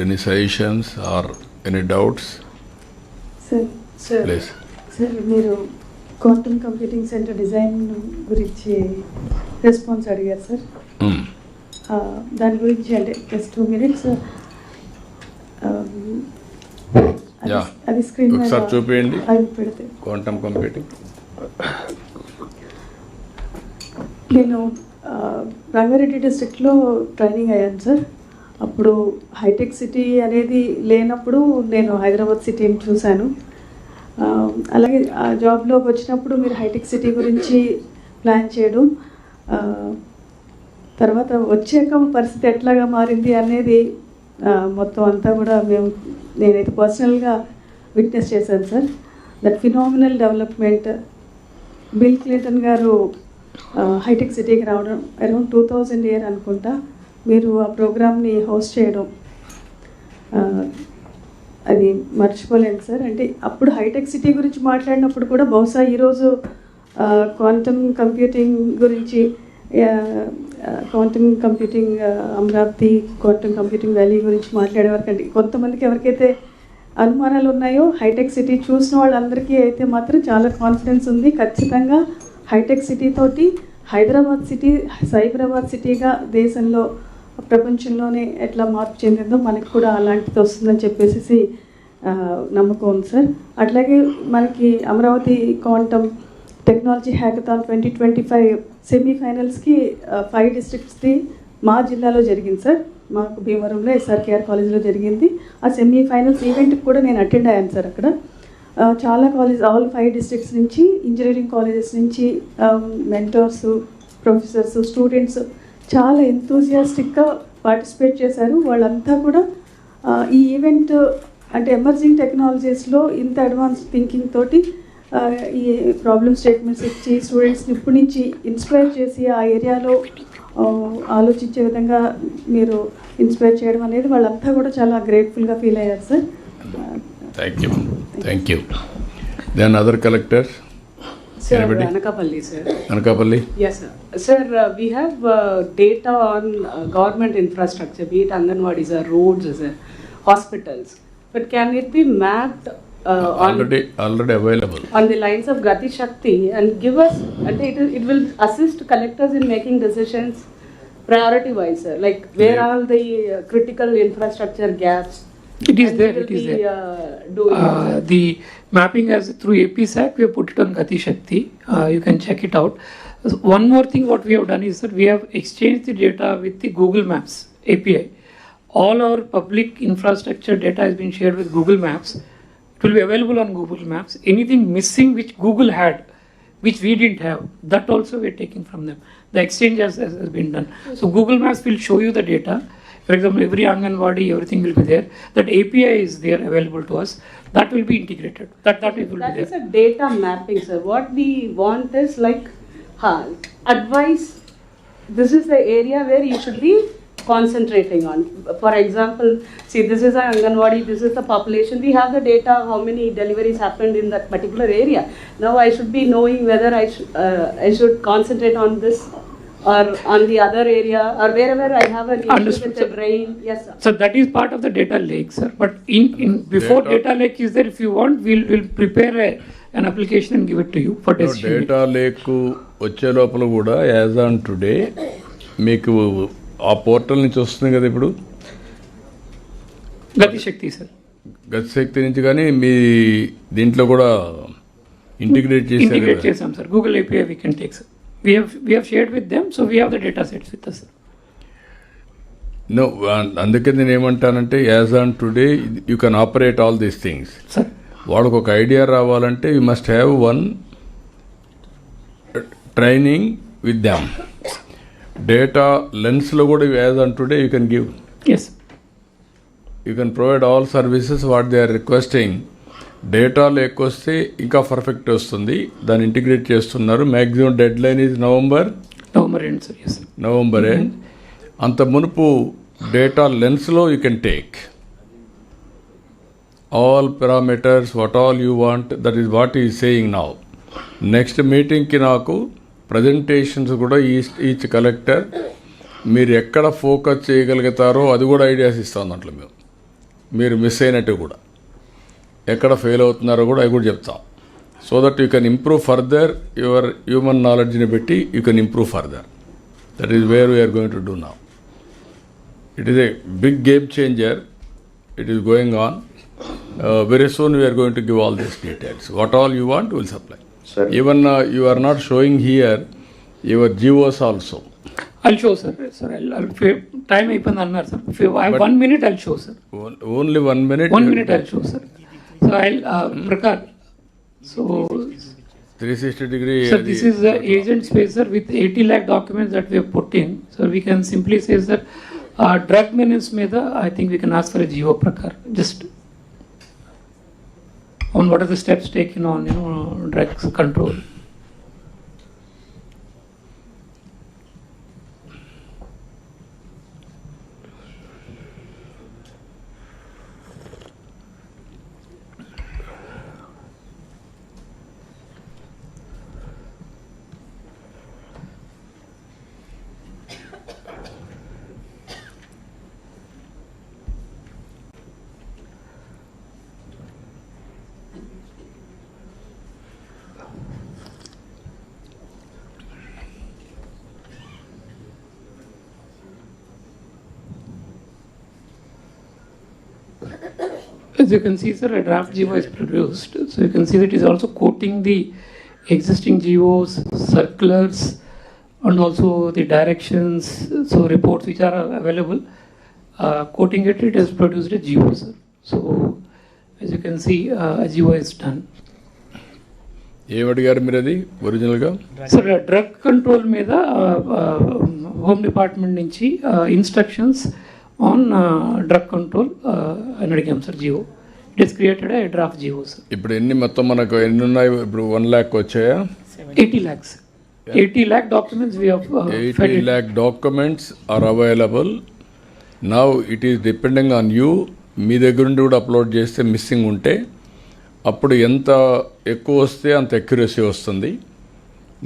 Any suggestions or any doubts? Sir sir మీరు quantum computing centre design గురించి response అడిగారు sir Hmm. దాని గురించి అంటే జస్ట్ టూ మినిట్స్. అది స్క్రీన్ ఒకసారి చూపియండి. అవి పెడితే Quantum computing. నేను రంగారెడ్డి డిస్ట్రిక్ట్లో ట్రైనింగ్ అయ్యాను సార్ అప్పుడు హైటెక్ సిటీ అనేది లేనప్పుడు నేను హైదరాబాద్ సిటీని చూశాను. అలాగే ఆ జాబ్లోకి వచ్చినప్పుడు మీరు హైటెక్ సిటీ గురించి ప్లాన్ చేయడం తర్వాత వచ్చాక పరిస్థితి ఎట్లాగా మారింది అనేది మొత్తం అంతా కూడా మేము నేనైతే పర్సనల్గా విట్నెస్ చేశాను sir. That phenomenal development Bill Clinton గారు హైటెక్ సిటీకి రావడం అరౌండ్ టూ థౌజండ్ ఇయర్ అనుకుంటా. మీరు ఆ ప్రోగ్రామ్ని హోస్ట్ చేయడం అది మర్చిపోలేను సార్. అంటే అప్పుడు హైటెక్ సిటీ గురించి మాట్లాడినప్పుడు కూడా బహుశా ఈరోజు క్వాంటమ్ కంప్యూటింగ్ గురించి quantum computing Amaravati quantum computing valley గురించి మాట్లాడేవారికంటే కొంతమందికి ఎవరికైతే అనుమానాలు ఉన్నాయో హైటెక్ సిటీ చూసిన వాళ్ళందరికీ అయితే మాత్రం చాలా కాన్ఫిడెన్స్ ఉంది. ఖచ్చితంగా హైటెక్ సిటీ తోటి హైదరాబాద్ సిటీ సైబరాబాద్ సిటీగా దేశంలో ప్రపంచంలోనే ఎట్లా మార్పు చెందిందో మనకి కూడా అలాంటిది వస్తుందని చెప్పేసి నమ్మకం ఉంది సార్. అట్లాగే మనకి Amaravati quantum technology hackathon twenty twenty five సెమీఫైనల్స్కి five డిస్ట్రిక్ట్స్ది మా జిల్లాలో జరిగింది సార్. మాకు భీమవరంలో ఎస్ఆర్కేఆర్ కాలేజ్లో జరిగింది. ఆ సెమీఫైనల్స్ ఈవెంట్కి కూడా నేను అటెండ్ అయ్యాను సార్ అక్కడ. చాలా కాలేజ్ ఆల్ ఫైవ్ డిస్ట్రిక్ట్స్ నుంచి ఇంజనీరింగ్ కాలేజెస్ నుంచి మెంటర్స్ ప్రొఫెసర్స్ స్టూడెంట్స్ చాలా ఎంతూజియాస్టిక్గా పార్టిసిపేట్ చేశారు. వాళ్ళంతా కూడా ఈ ఈవెంట్ అంటే ఎమర్జింగ్ టెక్నాలజీస్లో ఇంత అడ్వాన్స్ థింకింగ్ తోటి ఈ ప్రాబ్లమ్ స్టేట్మెంట్స్ ఇచ్చి స్టూడెంట్స్ని ఇప్పటి నుంచి ఇన్స్పైర్ చేసి ఆ ఏరియాలో ఆలోచించే విధంగా మీరు ఇన్స్పైర్ చేయడం అనేది వాళ్ళంతా కూడా చాలా గ్రేట్ఫుల్గా ఫీల్ అయ్యారు sir thank you thank you then other collector Sir, Anybody? Anakapalli, sir. Anakapalli. Yes, sir. Sir, uh, we have uh, data on uh, government infrastructure, be it Anganwadis or roads, sir, hospitals. But can it be mapped uh, on, Already, already available. on the lines of Gati Shakti and give us, and it, it will assist collectors in making decisions priority wise, sir. Like where Yeah. are the uh, critical infrastructure gaps? It is there, it be, there. Uh, Uh, the mapping as through APSAC, we have put it on Gati Shakti. Uh, you can check it out. One more thing, what we have done is that we have exchanged the data with the Google Maps API. All our public infrastructure data has been shared with Google Maps. It will be available on Google Maps. Anything missing which Google had, which we didn't have, that also we are taking from them. The exchange has, has has been done. So Google Maps will show you the data. For example, every Anganwadi, everything will be there. That API is there available to us. That will be integrated. That that will That be is there. a data mapping, sir. What we want is like, huh, advice. This is the area where you should be concentrating on. For example, see, this is a Anganwadi, this is the population. We have the data, how many deliveries happened in that particular area. Now I should be knowing whether I should, uh, I should concentrate on this or on the other area or wherever I have an issue Understood, with the sir. drain. Yes, sir. So that is part of the data lake, sir. But in, in before Data- data lake is there, if you want, we'll we'll prepare a, an application and give it to you for making. Data lake వచ్చే లోపల కూడా as on today మీకు ఆ portal నుంచి వస్తుంది కదా ఇప్పుడు Gati Shakti, sir. గతిశక్తి నుంచి కానీ మీ దీంట్లో కూడా ఇంటిగ్రేట్ చేశారు Integrate కదా chesam, sir. Google API we can take, sir. We have we have shared with them, so we have the data sets with us. No అందుకే నేను ఏమంటానంటే as on today you can operate all these things Sir. వాళ్ళకు ఒక idea రావాలంటే you must have one training with them data లెన్స్లో కూడా as on today you can give Yes. You can provide all services what they are requesting డేటాలో ఎక్కువ వస్తే ఇంకా perfect వస్తుంది. దాన్ని ఇంటిగ్రేట్ చేస్తున్నారు. Maximum deadline is November sir. Yes. Sir. November end అంత మునుపు data లెన్స్లో you can take all parameters what all you want that is what is saying now next మీటింగ్కి నాకు ప్రజెంటేషన్స్ కూడా ఈచ్ ఈచ్ కలెక్టర్ మీరు ఎక్కడ focus చేయగలుగుతారో అది కూడా ideas ఇస్తాం దాంట్లో మేము. మీరు మిస్ అయినట్టు కూడా. ఎక్కడ ఫెయిల్ అవుతున్నారో కూడా అవి కూడా చెప్తాం. So that you can improve further your human నాలెడ్జ్ని పెట్టి you can improve further that is where we are going to do now it is a big game changer it is going on very soon we are going to give all these details what all you want will supply. Even you are not showing here your GOs also I'll show, sir. Sir, I'll, I'll time అయిపోయింది అన్నారు sir If you- I have But- one minute, I'll show, sir. Only one minute One minute, I'll show, sir. So I'll, uh, Prakash, so 360 degree. Sir, this is the agent spacer with 80 lakh documents that we have put in. So we can simply say, sir, uh, drug menace may I think we can ask for a GO prakar. Just on what are the steps taken on, you know, drugs control. As you can see, sir, a draft GO is produced. So you can see that it is also quoting the existing GOs, circulars, and also the directions, so reports which are available. Uh, quoting it, it has produced a GO, sir. So as you can see, uh, a GO is done. ఏం అడిగారు మీరు అది ఒరిజినల్గా sir drug control మీద home department నుంచి instructions on drug control అని అడిగాం sir GO it is created a draft GO sir ఇప్పుడు ఎన్ని మొత్తం మనకు ఎన్ని ఉన్నాయి ఇప్పుడు వన్ ల్యాక్ వచ్చాయా? Eighty lakhs eighty lakh documents we eighty lakh documents are available now it is depending on you మీ దగ్గర నుండి కూడా అప్లోడ్ చేస్తే మిస్సింగ్ ఉంటే అప్పుడు ఎంత ఎక్కువ వస్తే అంత ఎక్యురసీ వస్తుంది.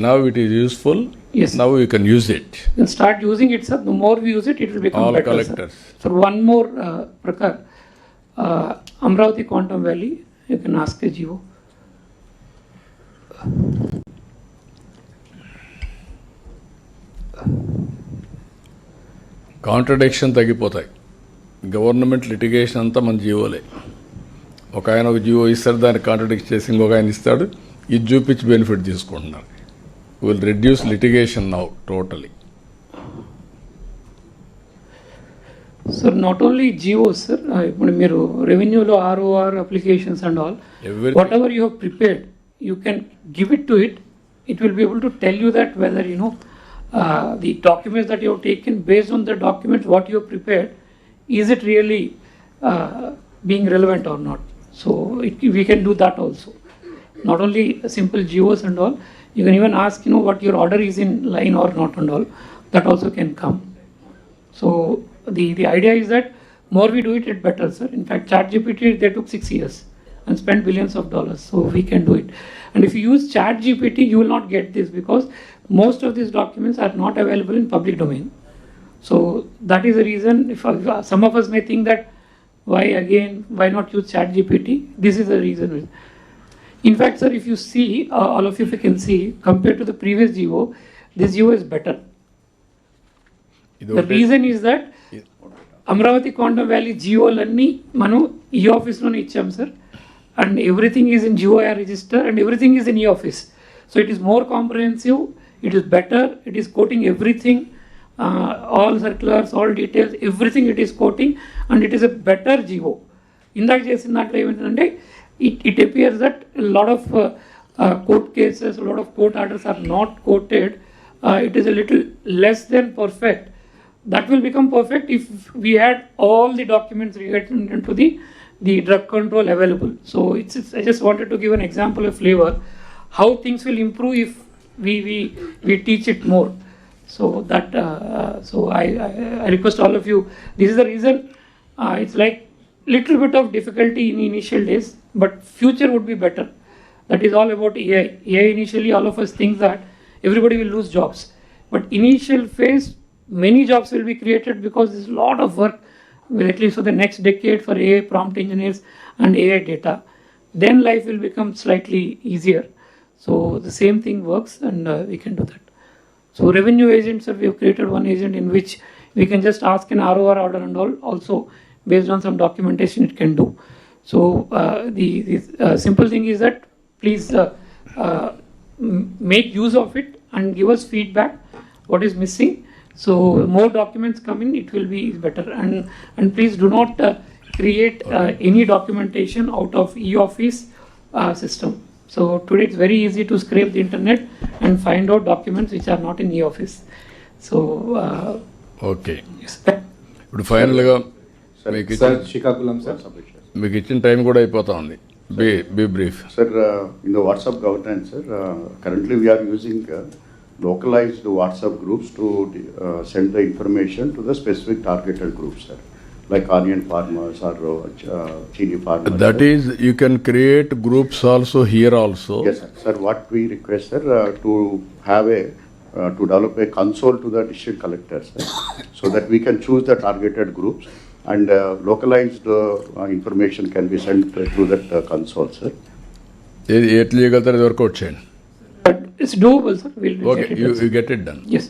Now it is useful Yes. Now you can use it can start using it, sir. The more we use it, it will become All better. collectors. Sir. So one more, uh, Prakar, uh, Amravati Quantum Valley, you can ask a GO. Contradiction తగ్గిపోతాయి government litigation అంతా మన జీవోలే ఒక ఆయన ఒక GO ఇస్తాడు దాన్ని contradict చేసి ఇంకొక ఆయన ఇస్తాడు ఇది చూపించి బెనిఫిట్ తీసుకుంటున్నారు Will reduce litigation now totally sir not only GOs sir ఇప్పుడు మీరు రెవెన్యూలో ROR applications and all Everything. Whatever you have prepared you can give it to it it will be able to tell you that whether you know the documents that you taken based on the documents what you prepared is it really being relevant or not so it we can do that also not only simple geos and all you can even ask you know what your order is in line or not and all. That also can come. So the the idea is that more we do it it better sir. In fact ChatGPT they took six years and spent billions of dollars so we can do it. And if you use ChatGPT you will not get this because most of these documents are not available in public domain. So that is the reason if uh, some of us may think that why again why not use ChatGPT? This is the reason in fact, sir, if you see, uh, all of you, if you can see, compared to the previous GO, this GO is better. The reason is that Amaravati quantum valley జియోలన్నీ మనం ఈ ఆఫీస్లోనే ఇచ్చాం sir and everything is in GOIR register and everything is in ఈ office so it is more comprehensive it is better it is quoting everything all circulars all details everything it is quoting and it is a better GO ఇందాక చేసిన దాంట్లో it, it appears that a lot of uh, uh, court cases, a lot of court orders are not quoted. Uh, it is a little less than perfect. That will become perfect if we had all the documents related to the, the drug control available. So it's, it's, I just wanted to give an example of flavor, how things will improve if we, we, we teach it more. So that uh, so I, I, I request all of you. This is the reason. Uh, it's like little bit of difficulty in initial days but future would be better that is all about ai ai initially all of us think that everybody will lose jobs but initial phase many jobs will be created because there's a lot of work at least for the next decade for AI prompt engineers and AI data, then life will become slightly easier. So the same thing works, and uh, we can do that. So revenue agents, we have created one agent in which we can just ask an ROR order and all. Also, based on some documentation, it can do. So uh, the, the uh, simple thing is that please uh, uh, m- make use of it and give us feedback what is missing. So more documents come in, it will be better. And and please do not uh, create uh, any documentation out of e-office uh, system. So today it's very easy to scrape the internet and find out documents which are not in e-office. So uh, okay yes, that, ఇప్పుడు ఫైనల్గా sir మీకు sir Srikakulam sir మీకు ఇచ్చిన time కూడా అయిపోతా ఉంది be be brief Sir, uh, WhatsApp governance, sir, uh, currently we are using uh, localized WhatsApp groups to uh, send the information to the specific targeted groups, sir, like onion farmers or uh, chili farmers. That is you can create groups also here also Yes, sir. Sir, what we request, sir, uh, to have a, uh, to develop a console to the district collectors, sir, so that we can choose the targeted groups and uh, localized uh, information can be sent through that uh, console, sir. ఎట్లా చేయగలుగుతారు ఇది work out చేయండి but it's doable, sir. We'll, we'll okay get it you done. You get it done Yes.